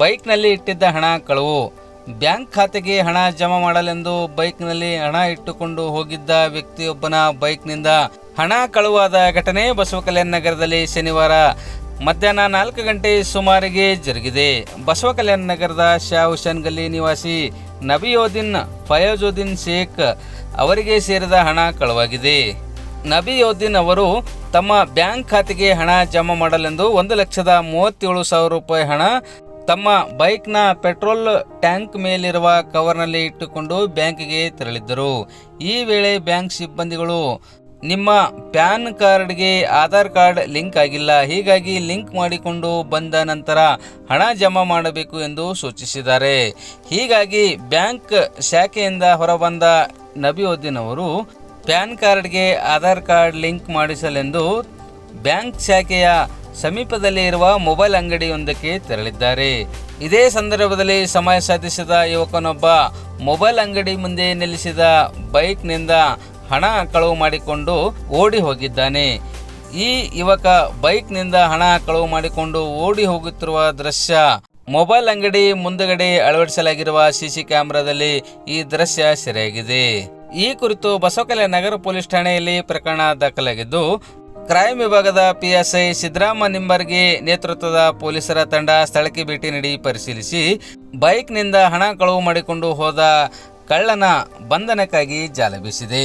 ಬೈಕ್ನಲ್ಲಿ ಇಟ್ಟಿದ್ದ ಹಣ ಕಳವು. ಬ್ಯಾಂಕ್ ಖಾತೆಗೆ ಹಣ ಜಮಾ ಮಾಡಲೆಂದು ಬೈಕ್ನಲ್ಲಿ ಹಣ ಇಟ್ಟುಕೊಂಡು ಹೋಗಿದ್ದ ವ್ಯಕ್ತಿಯೊಬ್ಬನ ಬೈಕ್ನಿಂದ ಹಣ ಕಳುವಾದ ಘಟನೆ ಬಸವಕಲ್ಯಾಣ ನಗರದಲ್ಲಿ ಶನಿವಾರ ಮಧ್ಯಾಹ್ನ ನಾಲ್ಕು ಗಂಟೆ ಸುಮಾರಿಗೆ ಜರುಗಿದೆ. ಬಸವಕಲ್ಯಾಣ ನಗರದ ಶಾ ಹುಸೇನ್ ಗಲ್ಲಿ ನಿವಾಸಿ ನಬಿಯೋದಿನ್ ಫಯೋಜುದ್ದೀನ್ ಶೇಖ್ ಅವರಿಗೆ ಸೇರಿದ ಹಣ ಕಳವಾಗಿದೆ. ನಬಿಯೋದ್ದೀನ್ ಅವರು ತಮ್ಮ ಬ್ಯಾಂಕ್ ಖಾತೆಗೆ ಹಣ ಜಮಾ ಮಾಡಲೆಂದು ಒಂದು ಲಕ್ಷದ ಮೂವತ್ತೇಳು ಸಾವಿರ ರೂಪಾಯಿ ಹಣ ತಮ್ಮ ಬೈಕ್ನ ಪೆಟ್ರೋಲ್ ಟ್ಯಾಂಕ್ ಮೇಲಿರುವ ಕವರ್ನಲ್ಲಿ ಇಟ್ಟುಕೊಂಡು ಬ್ಯಾಂಕ್ಗೆ ತೆರಳಿದ್ದರು. ಈ ವೇಳೆ ಬ್ಯಾಂಕ್ ಸಿಬ್ಬಂದಿಗಳು, ನಿಮ್ಮ ಪ್ಯಾನ್ ಕಾರ್ಡ್ಗೆ ಆಧಾರ್ ಕಾರ್ಡ್ ಲಿಂಕ್ ಆಗಿಲ್ಲ, ಹೀಗಾಗಿ ಲಿಂಕ್ ಮಾಡಿಕೊಂಡು ಬಂದ ನಂತರ ಹಣ ಜಮಾ ಮಾಡಬೇಕು ಎಂದು ಸೂಚಿಸಿದ್ದಾರೆ. ಹೀಗಾಗಿ ಬ್ಯಾಂಕ್ ಶಾಖೆಯಿಂದ ಹೊರಬಂದ ನಬಿಯುದ್ದೀನ್ ಅವರು ಪ್ಯಾನ್ ಕಾರ್ಡ್ಗೆ ಆಧಾರ್ ಕಾರ್ಡ್ ಲಿಂಕ್ ಮಾಡಿಸಲೆಂದು ಬ್ಯಾಂಕ್ ಶಾಖೆಯ ಸಮೀಪದಲ್ಲಿ ಇರುವ ಮೊಬೈಲ್ ಅಂಗಡಿಯೊಂದಕ್ಕೆ ತೆರಳಿದ್ದಾರೆ. ಇದೇ ಸಂದರ್ಭದಲ್ಲಿ ಸಮಯ ಸಾಧಿಸಿದ ಯುವಕನೊಬ್ಬ ಮೊಬೈಲ್ ಅಂಗಡಿ ಮುಂದೆ ನಿಲ್ಲಿಸಿದ ಬೈಕ್ನಿಂದ ಹಣ ಕಳವು ಮಾಡಿಕೊಂಡು ಓಡಿ ಹೋಗಿದ್ದಾನೆ. ಈ ಯುವಕ ಬೈಕ್ನಿಂದ ಹಣ ಕಳವು ಮಾಡಿಕೊಂಡು ಓಡಿ ಹೋಗುತ್ತಿರುವ ದೃಶ್ಯ ಮೊಬೈಲ್ ಅಂಗಡಿ ಮುಂದಗಡೆ ಅಳವಡಿಸಲಾಗಿರುವ ಸಿಸಿ ಕ್ಯಾಮೆರಾದಲ್ಲಿ ಈ ದೃಶ್ಯ ಸೆರೆಯಾಗಿದೆ. ಈ ಕುರಿತು ಬಸವಕಲೆ ನಗರ ಪೊಲೀಸ್ ಠಾಣೆಯಲ್ಲಿ ಪ್ರಕರಣ ದಾಖಲಾಗಿದ್ದು ಕ್ರೈಮ್ ವಿಭಾಗದ ಪಿಎಸ್ಐ ಸಿದ್ದರಾಮ ನಿಂಬರ್ಗಿ ನೇತೃತ್ವದ ಪೊಲೀಸರ ತಂಡ ಸ್ಥಳಕ್ಕೆ ಭೇಟಿ ನೀಡಿ ಪರಿಶೀಲಿಸಿ ಬೈಕ್ನಿಂದ ಹಣ ಕಳವು ಮಾಡಿಕೊಂಡು ಹೋದ ಕಳ್ಳನ ಬಂಧನಕ್ಕಾಗಿ ಜಾಲ ಬೀಸಿದೆ.